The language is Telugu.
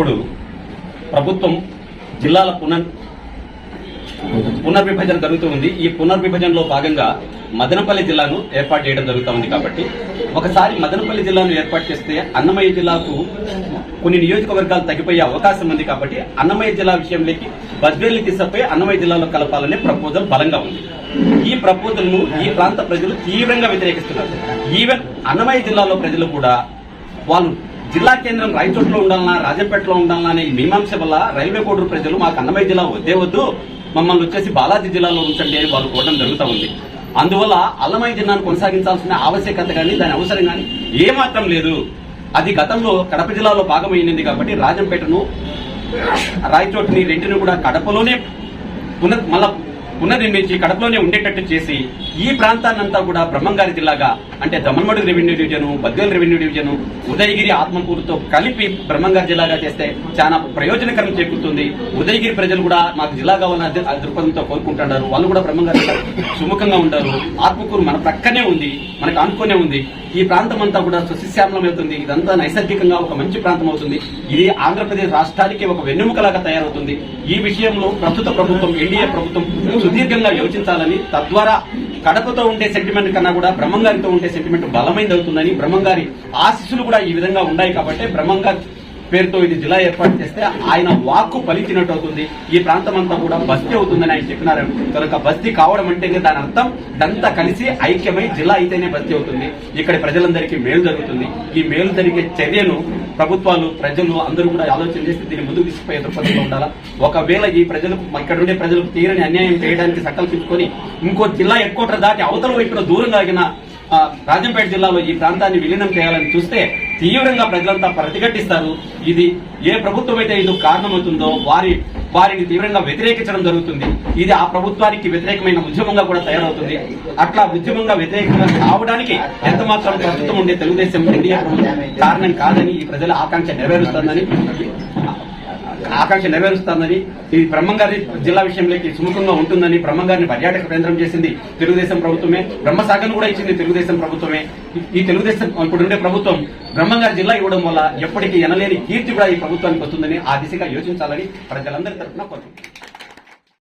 ఇప్పుడు ప్రభుత్వం జిల్లాల పునర్ పునర్విభజన జరుగుతూ ఉంది. ఈ పునర్విభజనలో భాగంగా మదనపల్లి జిల్లాను ఏర్పాటు చేయడం జరుగుతూ ఉంది కాబట్టి ఒకసారి మదనపల్లి జిల్లాను ఏర్పాటు చేస్తే అన్నమయ్య జిల్లాకు కొన్ని నియోజకవర్గాలు తగ్గిపోయే అవకాశం ఉంది కాబట్టి అన్నమయ్య జిల్లా విషయంలోకి బద్వేలు తీసుకుపోయి అన్నమయ్య జిల్లాలో కలపాలనే ప్రపోజల్ బలంగా ఉంది. ఈ ప్రపోజల్ను ఈ ప్రాంత ప్రజలు తీవ్రంగా వ్యతిరేకిస్తున్నారు. ఈవెన్ అన్నమయ్య జిల్లాలో ప్రజలు కూడా వాళ్ళు జిల్లా కేంద్రం రాయచోట్లో ఉండాలన్నా రాజంపేటలో ఉండాలన్నా అనే మీమాంస వల్ల రైల్వే కోడూరు ప్రజలు మాకు అన్నమయ్య జిల్లా వద్దే వద్దు మమ్మల్ని వచ్చేసి బాలాజీ జిల్లాలో ఉంచండి అని వాళ్ళు కోరడం జరుగుతూ ఉంది. అందువల్ల అల్లమయ్య జిల్లాను కొనసాగించాల్సిన ఆవశ్యకత కానీ దాని అవసరం కానీ ఏమాత్రం లేదు. అది గతంలో కడప జిల్లాలో భాగమైంది కాబట్టి రాజంపేటను రాయచోటిని రెంటిని కూడా కడపలోనే పునర్ మళ్ళా పునర్నిర్మించి కడపలోనే ఉండేటట్టు చేసి ఈ ప్రాంతాన్నంతా కూడా బ్రహ్మంగారి జిల్లాగా అంటే దమన్మడు revenue division Badvel revenue division Udayagiri ఆత్మకూరుతో కలిపి బ్రహ్మంగారి జిల్లాగా చేస్తే చాలా ప్రయోజనకరం చేకూరుతుంది. ఉదయగిరి ప్రజలు కూడా మాకు జిల్లా కావాలని దృక్పథంతో కోరుకుంటున్నారు. వాళ్ళు కూడా బ్రహ్మంగారి సుముఖంగా ఉంటారు ఆత్మకూరు మన ప్రక్కనే ఉంది మనకు ఆనుకునే ఉంది. ఈ ప్రాంతం అంతా కూడా సుశిశ్యామలం అవుతుంది ఇదంతా నైసర్గికంగా ఒక మంచి ప్రాంతం అవుతుంది ఇది ఆంధ్రప్రదేశ్ రాష్ట్రానికి ఒక వెన్నెముకలాగా తయారవుతుంది. ఈ విషయంలో ప్రస్తుత ప్రభుత్వం ఎన్డీఏ ప్రభుత్వం సుదీర్ఘంగా యోచించాలని తద్వారా కడపతో ఉండే సెంటిమెంట్ కన్నా కూడా బ్రహ్మంగారితో ఉండే సెంటిమెంట్ బలమైంది అవుతుందని బ్రహ్మంగారి ఆశీస్సులు కూడా ఈ విధంగా ఉన్నాయి కాబట్టి బ్రహ్మంగారి పేరుతో ఇది జిల్లా ఏర్పాటు చేస్తే ఆయన వాక్కు పలికినట్టు అవుతుంది. ఈ ప్రాంతం అంతా కూడా బస్తీ అవుతుందని ఆయన చెప్పినారు. కనుక బస్తీ కావడం అంటే దాని అర్థం ఇదంతా కలిసి ఐక్యమై జిల్లా అయితేనే బస్తీ అవుతుంది. ఇక్కడ ప్రజలందరికీ మేలు జరుగుతుంది. ఈ మేలు జరిగే చర్యను ప్రభుత్వాలు ప్రజలు అందరూ కూడా ఆలోచన చేసి దీన్ని ముందుకు తీసుకుపోయే దృక్పథంలో ఉండాలా? ఒకవేళ ఈ ప్రజలకు ఇక్కడ ఉండే ప్రజలకు తీరని అన్యాయం చేయడానికి సంకల్పించుకొని ఇంకో జిల్లా ఎక్కువ దాటి అవతల వైపున దూరం కాగిన రాజంపేట జిల్లాలో ఈ ప్రాంతాన్ని విలీనం చేయాలని చూస్తే తీవ్రంగా ప్రజలంతా ప్రతిఘటిస్తారు. ఇది ఏ ప్రభుత్వం అయితే ఇది కారణమవుతుందో వారి వారిని తీవ్రంగా వ్యతిరేకించడం జరుగుతుంది. ఇది ఆ ప్రభుత్వానికి వ్యతిరేకమైన ఉద్యమంగా కూడా తయారవుతుంది. అట్లా ఉద్యమంగా వ్యతిరేకంగా కావడానికి ఎంత మాత్రం ప్రస్తుతం ఉండే తెలుగుదేశం ఇండియా ప్రభుత్వం కారణం కాదని ఈ ప్రజల ఆకాంక్ష నెరవేరుస్తుందని ఆకాంక్ష నెరవేరుస్తానని ఇది బ్రహ్మంగారి జిల్లా విషయంలోకి సుముఖంగా ఉంటుందని బ్రహ్మంగారిని పర్యాటక కేంద్రం చేసింది తెలుగుదేశం ప్రభుత్వమే. బ్రహ్మసాగర్ కూడా ఇచ్చింది తెలుగుదేశం ప్రభుత్వమే. ఈ- తెలుగుదేశం ఇప్పుడు ఉండే ప్రభుత్వం బ్రహ్మంగారి జిల్లా ఇవ్వడం వల్ల ఎప్పటికీ ఎనలేని కీర్తి కూడా ఈ ప్రభుత్వానికి వస్తుందని ఆ దిశగా యోచించాలని ప్రజలందరి తరఫున కోరుకుంటున్నాను